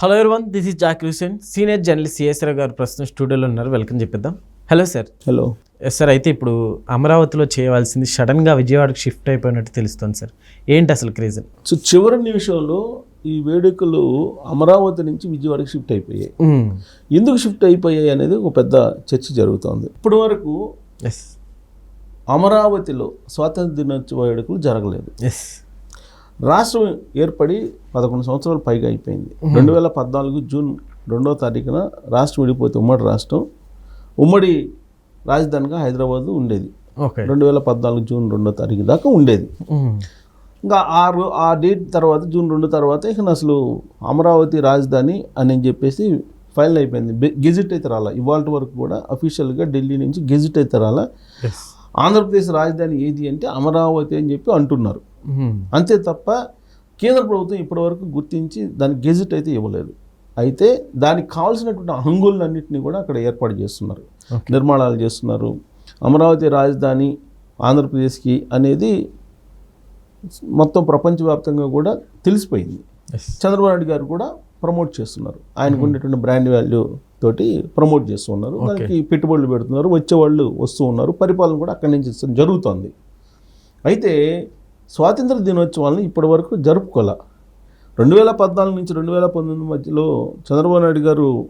Hello everyone this is Zakir Hussain senior journalist CSR గారు ప్రస్తుతం స్టూడియోలో ఉన్నారు. Welcome చెప్పిద్దాం. Hello sir hello yes sir అయితే ఇప్పుడు అమరావతిలో చేయవలసింది సడన్గా విజయవాడకి షిఫ్ట్ అయిపోయినట్టు తెలుస్తుంది సార్ ఏంటి అసలు క్రీజన్ సో చివరి నిమిషంలో ఈ వేడుకలు అమరావతి నుంచి విజయవాడకి షిఫ్ట్ అయిపోయాయి. ఎందుకు షిఫ్ట్ అయిపోయాయి అనేది ఒక పెద్ద చర్చ జరుగుతోంది. ఇప్పటి వరకు ఎస్ అమరావతిలో స్వాతంత్ర దినోత్సవ వేడుకలు జరగలేదు. ఎస్ రాష్ట్రం ఏర్పడి పదకొండు సంవత్సరాలు పైగా అయిపోయింది. రెండు వేల పద్నాలుగు జూన్ రెండవ తారీఖున రాష్ట్రం విడిపోతే ఉమ్మడి రాష్ట్రం. ఉమ్మడి రాజధానిగా హైదరాబాద్ ఉండేది. రెండు వేల పద్నాలుగు జూన్ రెండో తారీఖు దాకా ఉండేది. ఇంకా ఆ రో ఆ డేట్ తర్వాత జూన్ రెండు తర్వాత ఇక అసలు అమరావతి రాజధాని అని చెప్పేసి ఫైనల్ అయిపోయింది. గెజిట్ అయితే రాలా. ఇవాళ వరకు కూడా అఫీషియల్గా ఢిల్లీ నుంచి గెజిట్ అయితే రాలా. ఆంధ్రప్రదేశ్ రాజధాని ఏది అంటే అమరావతి అని చెప్పి అంటున్నారు. అంతే తప్ప కేంద్ర ప్రభుత్వం ఇప్పటివరకు గుర్తించి దానికి గెజిట్ అయితే ఇవ్వలేదు. అయితే దానికి కావాల్సినటువంటి హంగులన్నింటినీ కూడా అక్కడ ఏర్పాటు చేస్తున్నారు. నిర్మాణాలు చేస్తున్నారు. అమరావతి రాజధాని ఆంధ్రప్రదేశ్కి అనేది మొత్తం ప్రపంచవ్యాప్తంగా కూడా తెలిసిపోయింది. చంద్రబాబు నాయుడు గారు కూడా ప్రమోట్ చేస్తున్నారు. ఆయనకు ఉండేటువంటి బ్రాండ్ వాల్యూ తోటి ప్రమోట్ చేస్తూ ఉన్నారు. దానికి పెట్టుబడులు పెడుతున్నారు. వచ్చేవాళ్ళు వస్తూ ఉన్నారు. పరిపాలన కూడా అక్కడి నుంచి జరుగుతోంది. అయితే స్వాతంత్ర దినోత్సవాలను ఇప్పటి వరకు జరుపుకోలే. రెండు వేల పద్నాలుగు నుంచి రెండు వేల పంతొమ్మిది మధ్యలో చంద్రబాబు నాయుడు గారు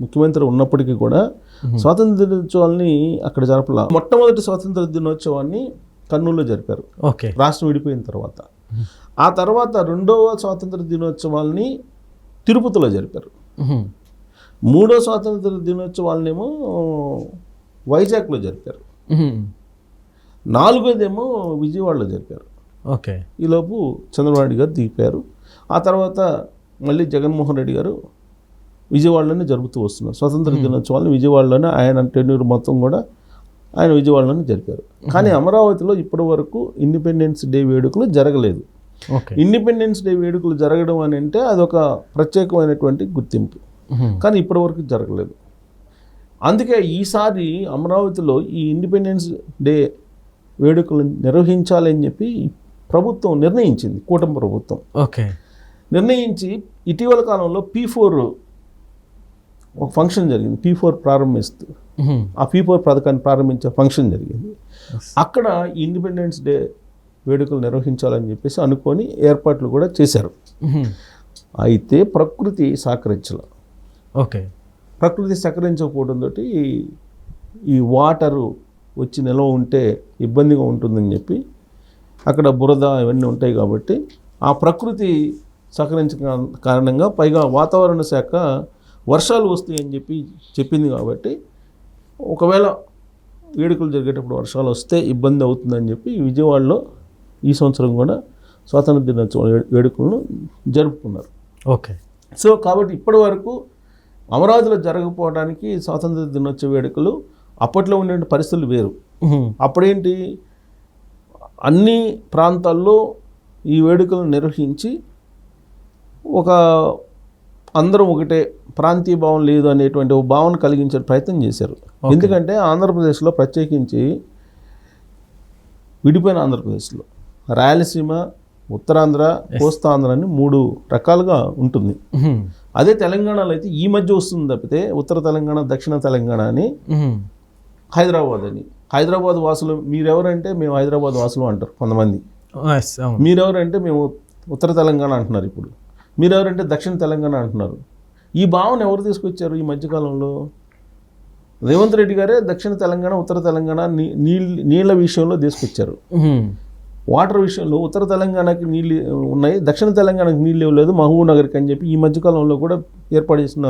ముఖ్యమంత్రి ఉన్నప్పటికీ కూడా స్వాతంత్ర దినోత్సవాల్ని అక్కడ జరపల. మొట్టమొదటి స్వాతంత్ర దినోత్సవాన్ని కర్నూలులో జరిపారు. ఓకే. రాష్ట్రం విడిపోయిన తర్వాత. ఆ తర్వాత రెండవ స్వాతంత్ర దినోత్సవాల్ని తిరుపతిలో జరిపారు. మూడో స్వాతంత్ర దినోత్సవాలనేమో వైజాగ్లో జరిపారు. నాలుగోదేమో విజయవాడలో జరిపారు. ఓకే. ఈలోపు చంద్రబాబు నాయుడు గారు దిగిపోయారు. ఆ తర్వాత మళ్ళీ జగన్మోహన్ రెడ్డి గారు విజయవాడలోనే జరుపుతూ వస్తున్నారు. స్వతంత్ర దినోత్సవాలను విజయవాడలోనే ఆయన టెన్యూర్ మొత్తం కూడా ఆయన విజయవాడలోనే జరిపారు. కానీ అమరావతిలో ఇప్పటి వరకు ఇండిపెండెన్స్ డే వేడుకలు జరగలేదు. ఓకే. ఇండిపెండెన్స్ డే వేడుకలు జరగడం అని అంటే అదొక ప్రత్యేకమైనటువంటి గుర్తింపు. కానీ ఇప్పటివరకు జరగలేదు. అందుకే ఈసారి అమరావతిలో ఈ ఇండిపెండెన్స్ డే వేడుకలు నిర్వహించాలని చెప్పి ప్రభుత్వం నిర్ణయించింది కూటమి ప్రభుత్వం. ఓకే. నిర్ణయించి ఇటీవల కాలంలో పీ ఫోర్ ఒక ఫంక్షన్ జరిగింది పీ ఫోర్ ప్రారంభిస్తూ. ఆ పీ ఫోర్ పథకాన్ని ప్రారంభించే ఫంక్షన్ జరిగింది. అక్కడ ఇండిపెండెన్స్ డే వేడుకలు నిర్వహించాలని చెప్పేసి అనుకొని ఏర్పాట్లు కూడా చేశారు. అయితే ప్రకృతి సహకరించాల. ఓకే. ప్రకృతి సహకరించకపోవడంతో ఈ వాటరు వచ్చి నిల్వ ఉంటే ఇబ్బందిగా ఉంటుందని చెప్పి అక్కడ బురద ఇవన్నీ ఉంటాయి కాబట్టి ఆ ప్రకృతి సహకరించ కారణంగా పైగా వాతావరణ శాఖ వర్షాలు వస్తాయని చెప్పి చెప్పింది కాబట్టి ఒకవేళ వేడుకలు జరిగేటప్పుడు వర్షాలు వస్తే ఇబ్బంది అవుతుందని చెప్పి విజయవాడలో ఈ సంవత్సరం కూడా స్వాతంత్ర దినోత్సవ వేడుకలను జరుపుకున్నారు. ఓకే. సో కాబట్టి ఇప్పటి వరకు అమరావతిలో జరగకపోవడానికి స్వాతంత్ర దినోత్సవ వేడుకలు అప్పట్లో ఉండే పరిస్థితులు వేరు. అప్పుడేంటి? అన్ని ప్రాంతాల్లో ఈ వేడుకలను నిర్వహించి ఒక అందరం ఒకటే ప్రాంతీయ భావం లేదు అనేటువంటి ఒక భావన కలిగించే ప్రయత్నం చేశారు. ఎందుకంటే ఆంధ్రప్రదేశ్లో ప్రత్యేకించి విడిపోయిన ఆంధ్రప్రదేశ్లో రాయలసీమ ఉత్తరాంధ్ర కోస్తాంధ్ర అని మూడు రకాలుగా ఉంటుంది. అదే తెలంగాణలో అయితే ఈ మధ్య వస్తుంది తప్పితే ఉత్తర తెలంగాణ దక్షిణ తెలంగాణ అని హైదరాబాద్ అని. హైదరాబాద్ వాసులు మీరెవరంటే మేము హైదరాబాద్ వాసులు అంటారు కొంతమంది. మీరెవరంటే మేము ఉత్తర తెలంగాణ అంటున్నారు ఇప్పుడు. మీరెవరంటే దక్షిణ తెలంగాణ అంటున్నారు. ఈ భావన ఎవరు తీసుకొచ్చారు ఈ మధ్యకాలంలో? రేవంత్ రెడ్డి గారే దక్షిణ తెలంగాణ ఉత్తర తెలంగాణ నీళ్ళ నీళ్ళ విషయంలో తీసుకొచ్చారు. వాటర్ విషయంలో ఉత్తర తెలంగాణకి నీళ్ళు ఉన్నాయి దక్షిణ తెలంగాణకి నీళ్ళు ఇవ్వలేదు మహబూబ్ నగర్కి అని చెప్పి ఈ మధ్యకాలంలో కూడా ఏర్పాటు చేసిన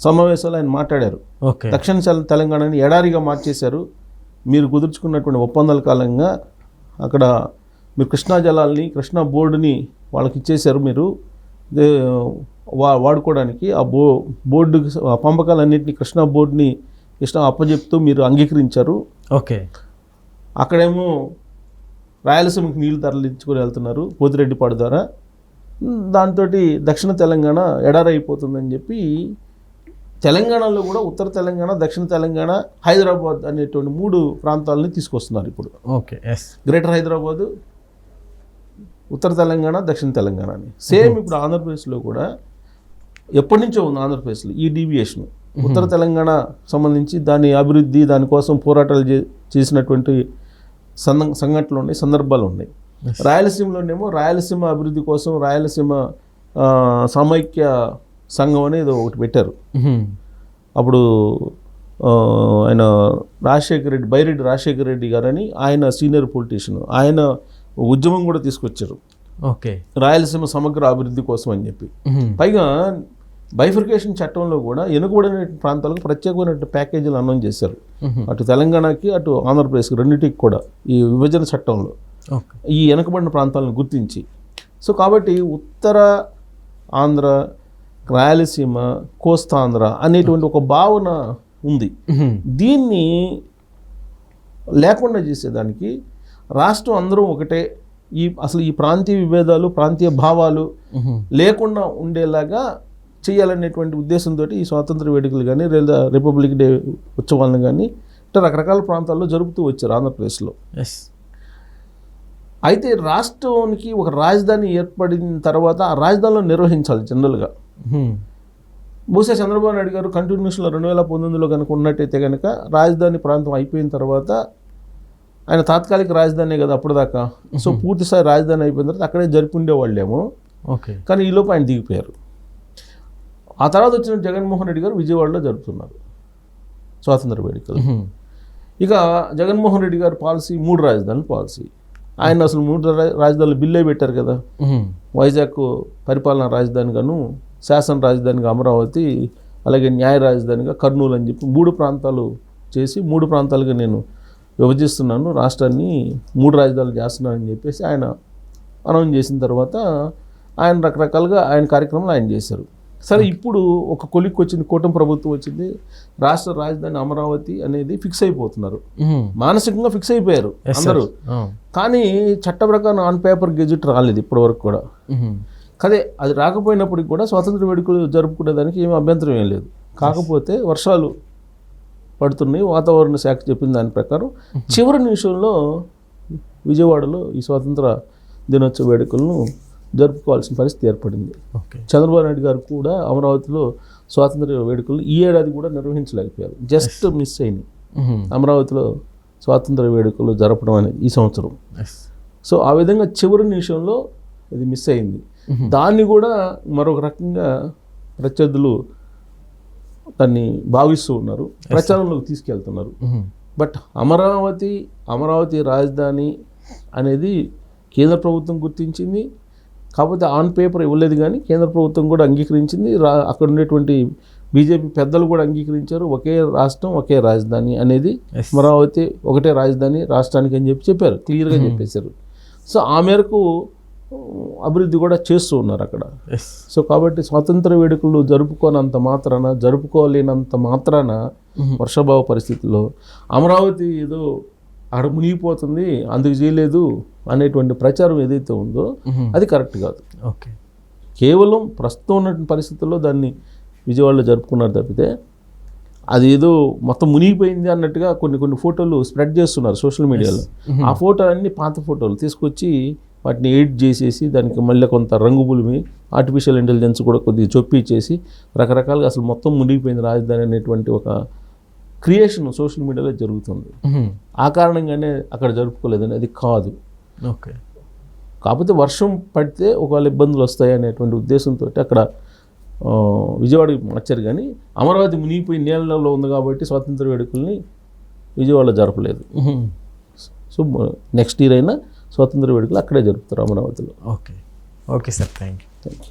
సమావేశాలు ఆయన మాట్లాడారు. ఓకే. దక్షిణ తెల- తెలంగాణని ఎడారిగా మార్చేశారు. మీరు కుదుర్చుకున్నటువంటి ఒప్పందాల కాలంగా అక్కడ మీరు కృష్ణా జలాల్ని కృష్ణా బోర్డుని వాళ్ళకి ఇచ్చేశారు మీరు. వా వాడుకోవడానికి ఆ బో బోర్డు ఆ పంపకాలన్నింటినీ కృష్ణా బోర్డుని కృష్ణా అప్పచెప్తూ మీరు అంగీకరించారు. ఓకే. అక్కడేమో రాయలసీమకి నీళ్ళు తరలించుకొని వెళ్తున్నారు పోతిరెడ్డిపాడు ద్వారా. దాంతో దక్షిణ తెలంగాణ ఎడారైపోతుందని చెప్పి తెలంగాణలో కూడా ఉత్తర తెలంగాణ దక్షిణ తెలంగాణ హైదరాబాద్ అనేటువంటి మూడు ప్రాంతాలని తీసుకొస్తున్నారు ఇప్పుడు. ఓకే ఎస్ గ్రేటర్ హైదరాబాదు ఉత్తర తెలంగాణ దక్షిణ తెలంగాణ అని. సేమ్ ఇప్పుడు ఆంధ్రప్రదేశ్లో కూడా ఎప్పటి నుంచో ఉంది ఆంధ్రప్రదేశ్లో ఈ డీవియేషన్. ఉత్తర తెలంగాణ సంబంధించి దాని అభివృద్ధి దానికోసం పోరాటాలు చే- చేసినటువంటి సంద సంఘటనలు ఉన్నాయి సందర్భాలు ఉన్నాయి. రాయలసీమలోనేమో రాయలసీమ అభివృద్ధి కోసం రాయలసీమ సమైక్య సంఘం అనేది ఒకటి పెట్టారు. అప్పుడు ఆయన రాజశేఖర రెడ్డి బైరెడ్డి రాజశేఖర రెడ్డి గారని ఆయన సీనియర్ పొలిటీషియన్. ఆయన ఉద్యమం కూడా తీసుకొచ్చారు. ఓకే. రాయలసీమ సమగ్ర అభివృద్ధి కోసం అని చెప్పి. పైగా బైఫర్కేషన్ చట్టంలో కూడా వెనుకబడిన ప్రాంతాలకు ప్రత్యేకమైన ప్యాకేజీలు అనౌన్స్ చేశారు. అటు తెలంగాణకి అటు ఆంధ్రప్రదేశ్కి రెండింటికి కూడా ఈ విభజన చట్టంలో. ఈ వెనుకబడిన ప్రాంతాలను గుర్తించి. సో కాబట్టి ఉత్తర ఆంధ్ర రాయలసీమ కోస్తాంధ్ర అనేటువంటి ఒక భావన ఉంది. దీన్ని లేకుండా చేసేదానికి రాష్ట్రం అందరూ ఒకటే ఈ అసలు ఈ ప్రాంతీయ విభేదాలు ప్రాంతీయ భావాలు. లేకుండా ఉండేలాగా చేయాలనేటువంటి ఉద్దేశంతో ఈ స్వాతంత్ర వేడుకలు కానీ లేదా రిపబ్లిక్ డే ఉత్సవాలను కానీ ఇట్లా రకరకాల ప్రాంతాల్లో జరుపుతూ వచ్చారు ఆంధ్రప్రదేశ్లో ఎస్ అయితే రాష్ట్రానికి ఒక రాజధాని ఏర్పడిన తర్వాత ఆ రాజధానిలో నిర్వహించాలి జనరల్గా. బహుశా చంద్రబాబు నాయుడు గారు కంటిన్యూషన్లో రెండు వేల పంతొమ్మిదిలో కనుక ఉన్నట్టయితే కనుక రాజధాని ప్రాంతం అయిపోయిన తర్వాత ఆయన తాత్కాలిక రాజధాని కదా అప్పటిదాకా. సో పూర్తిస్థాయి రాజధాని అయిపోయిన తర్వాత అక్కడే జరిపి ఉండేవాళ్ళేమో ఓకే. కానీ ఈలోపు ఆయన దిగిపోయారు. ఆ తర్వాత వచ్చిన జగన్మోహన్ రెడ్డి గారు విజయవాడలో జరుపుతున్నారు. స్వాతంత్ర వేడుకలు. ఇక జగన్మోహన్ రెడ్డి గారి పాలసీ మూడు రాజధానుల పాలసీ. ఆయన అసలు మూడు రాజధానులు బిల్లే పెట్టారు కదా. వైజాగ్ పరిపాలనా రాజధానిగాను శాసన రాజధానిగా అమరావతి అలాగే న్యాయ రాజధానిగా కర్నూలు అని చెప్పి మూడు ప్రాంతాలు చేసి మూడు ప్రాంతాలుగా నేను విభజిస్తున్నాను రాష్ట్రాన్ని మూడు రాజధానులు చేస్తున్నానని చెప్పేసి ఆయన అనౌన్స్ చేసిన తర్వాత ఆయన రకరకాలుగా ఆయన కార్యక్రమాలు ఆయన చేశారు సరే ఇప్పుడు ఒక కొలిక్కి వచ్చింది కూటమి ప్రభుత్వం వచ్చింది రాష్ట్ర రాజధాని అమరావతి అనేది ఫిక్స్ అయిపోతున్నారు. మానసికంగా ఫిక్స్ అయిపోయారు. అందరూ. కానీ చట్ట ప్రకారం ఆన్ పేపర్ గెజెట్ రాలేదు ఇప్పటివరకు కూడా మ్మ్. కదే అది రాకపోయినప్పటికి కూడా స్వాతంత్ర వేడుకలు జరుపుకునేదానికి ఏమీ అభ్యంతరం ఏం లేదు. కాకపోతే వర్షాలు పడుతున్నాయి వాతావరణ శాఖ చెప్పిన దాని ప్రకారం. చివరి నిమిషంలో విజయవాడలో ఈ స్వాతంత్ర దినోత్సవ వేడుకలను జరుపుకోవాల్సిన పరిస్థితి ఏర్పడింది. చంద్రబాబు నాయుడు గారు కూడా అమరావతిలో స్వాతంత్ర వేడుకలు ఈ ఏడాది కూడా నిర్వహించలేకపోయారు. జస్ట్ మిస్ మ్మ్. అమరావతిలో స్వాతంత్ర వేడుకలు జరపడం అనేది ఈ సంవత్సరం. సో ఆ విధంగా చివరి నిమిషంలో ఇది మిస్ అయింది. దాన్ని కూడా మరొక రకంగా ప్రత్యర్థులు దాన్ని భావిస్తూ ఉన్నారు. ప్రచారంలోకి తీసుకెళ్తున్నారు. బట్ అమరావతి అమరావతి రాజధాని అనేది కేంద్ర ప్రభుత్వం గుర్తించింది. కాకపోతే ఆన్ పేపర్ ఇవ్వలేదు కానీ కేంద్ర ప్రభుత్వం కూడా అంగీకరించింది. రా అక్కడ ఉండేటువంటి బీజేపీ పెద్దలు కూడా అంగీకరించారు. ఒకే రాష్ట్రం ఒకే రాజధాని అనేది. అమరావతి ఒకటే రాజధాని రాష్ట్రానికి అని చెప్పి చెప్పారు క్లియర్గా చెప్పేశారు. సో ఆ మేరకు అభివృద్ధి కూడా చేస్తూ ఉన్నారు అక్కడ. సో కాబట్టి స్వాతంత్ర వేడుకలు జరుపుకోనంత మాత్రాన జరుపుకోలేనంత మాత్రాన. వర్షాభావ పరిస్థితుల్లో అమరావతి ఏదో అక్కడ మునిగిపోతుంది అందుకు చేయలేదు అనేటువంటి ప్రచారం ఏదైతే ఉందో. అది కరెక్ట్ కాదు. ఓకే. కేవలం ప్రస్తుతం ఉన్నటువంటి పరిస్థితుల్లో దాన్ని విజయవాడలో జరుపుకున్నారు తప్పితే అది ఏదో మొత్తం మునిగిపోయింది అన్నట్టుగా కొన్ని కొన్ని ఫోటోలు స్ప్రెడ్ చేస్తున్నారు సోషల్ మీడియాలో. ఆ ఫోటో అన్ని పాత ఫోటోలు తీసుకొచ్చి వాటిని ఎడిట్ చేసేసి దానికి మళ్ళీ కొంత రంగు పులిమి ఆర్టిఫిషియల్ ఇంటెలిజెన్స్ కూడా కొద్దిగా చొప్పించేసి రకరకాలుగా అసలు మొత్తం మునిగిపోయింది రాజధాని అనేటువంటి ఒక క్రియేషన్ సోషల్ మీడియాలో జరుగుతుంది. ఆ కారణంగానే అక్కడ జరుపుకోలేదని అది కాదు ఓకే కాకపోతే వర్షం పడితే ఒకవేళ ఇబ్బందులు వస్తాయి అనేటువంటి ఉద్దేశంతో అక్కడ ఆ, విజయవాడకి మార్చారు కానీ అమరావతి మునిగిపోయి నీళ్ళలో ఉంది కాబట్టి స్వాతంత్ర వేడుకల్ని విజయవాడలో జరపలేదు. సో నెక్స్ట్ ఇయర్ అయినా స్వాతంత్ర వేడుకలు అక్కడే జరుపుతారు అమరావతిలో. Okay. Okay sir. Thank you thank you